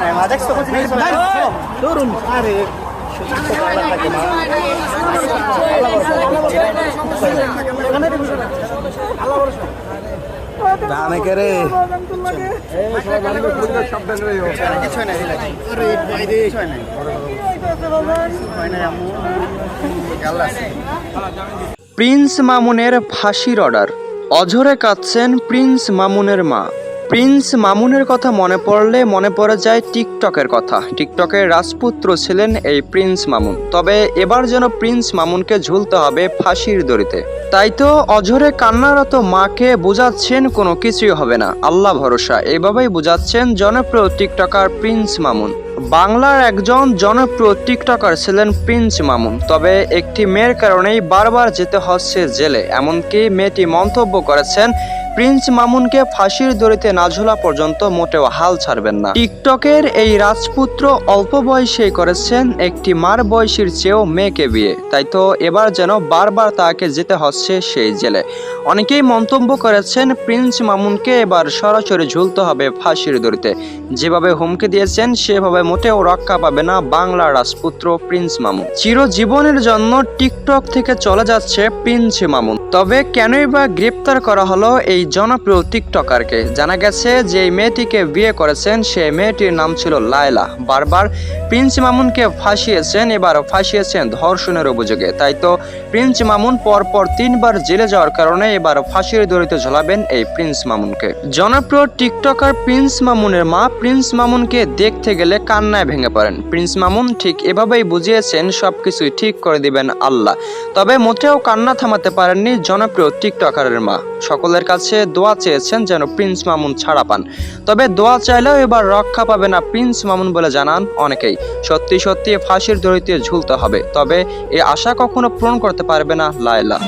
নাই ধরুন আরে প্রিন্স মামুনের ফাঁসির অর্ডার। অঝরে কাঁদছেন প্রিন্স মামুনের মা। প্রিন্স মামুনের কথা মনে পড়লে মনে পড়ে যায় টিকটকের কথা। টিকটকের রাজপুত্র ছিলেন এই প্রিন্স মামুন। তবে এবার যেন প্রিন্স মামুনকে ঝুলতে হবে ফাঁসির দড়িতে। তাই তো অঝরে কান্নারত মাকে বোঝাচ্ছেন কোনো কিছুই হবে না। আল্লাহ ভরসা, এইভাবেই বোঝাচ্ছেন জনপ্রিয় টিকটকার প্রিন্স মামুন। বাংলার একজন জনপ্রিয় টিকটকার ছিলেন প্রিন্স মামুন। তবে একটি মেয়ের কারণেই বারবার যেতে হচ্ছে জেলে। এমনকি মেয়েটি মন্তব্য করেছেন প্রিন্স মামুনকে ফাঁসির দড়িতে না ঝোলা পর্যন্ত মোটেও হাল ছাড়বেন না। টিকটকের এই রাজপুত্র অল্প বয়সেই করেছেন একটি মার বয়সীর চেয়েও মেয়েকে বিয়ে। তাই তো এবার যেন বারবার তাকে যেতে হচ্ছে সেই জেলে। অনেকেই মন্তব্য করেছেন, প্রিন্স মামুনকে এবার সরাসরি ঝুলতে হবে ফাঁসির দড়িতে। যেভাবে হুমকি দিয়েছেন, সেভাবে মোটেও রক্ষা পাবে না বাংলার রাজপুত্র প্রিন্স মামুন। চিরজীবনের জন্য টিকটক থেকে চলে যাচ্ছে প্রিন্স মামুন। তবে কেনই বা গ্রেপ্তার করা হলো এই জনপ্রিয় টিকটকারকে। জানা গেছে যে মেয়েটিকে বিয়ে করেছেন, সেই মেয়েটির নাম ছিল লায়লা। বারবার প্রিন্স মামুনকে ফাঁসিয়েছেন, এবার ফাঁসিয়েছেন ধর্ষণের অভিযোগে। তাই তো প্রিন্স মামুন পরপর তিনবার জেলে যাওয়ার কারণে এবার ফাঁসির দড়িতে ঝোলাবেন এই প্রিন্স মামুনকে। জনপ্রিয় টিকটকার প্রিন্স মামুনের মা প্রিন্স মামুনকে দেখতে গেলে কান্নায় ভেঙে পড়েন। প্রিন্স মামুন ঠিক এভাবেই বুঝিয়েছেন, সবকিছুই ঠিক করে দিবেন আল্লাহ। তবে মোটেও কান্না থামাতে পারেননি জনপ্রিয় টিকটকারের মা। সকলের কাছে দোয়া চেয়েছেন যেন প্রিন্স মামুন ছাড়া পান। তবে দোয়া চাইলেও এবার রক্ষা পাবে না প্রিন্স মামুন বলে জানান অনেকেই। সত্যি সত্যি ফাঁসির দড়িতে ঝুলতে হবে, তবে এ আশা কখনো পূরণ করতে পারবে না লায়লা।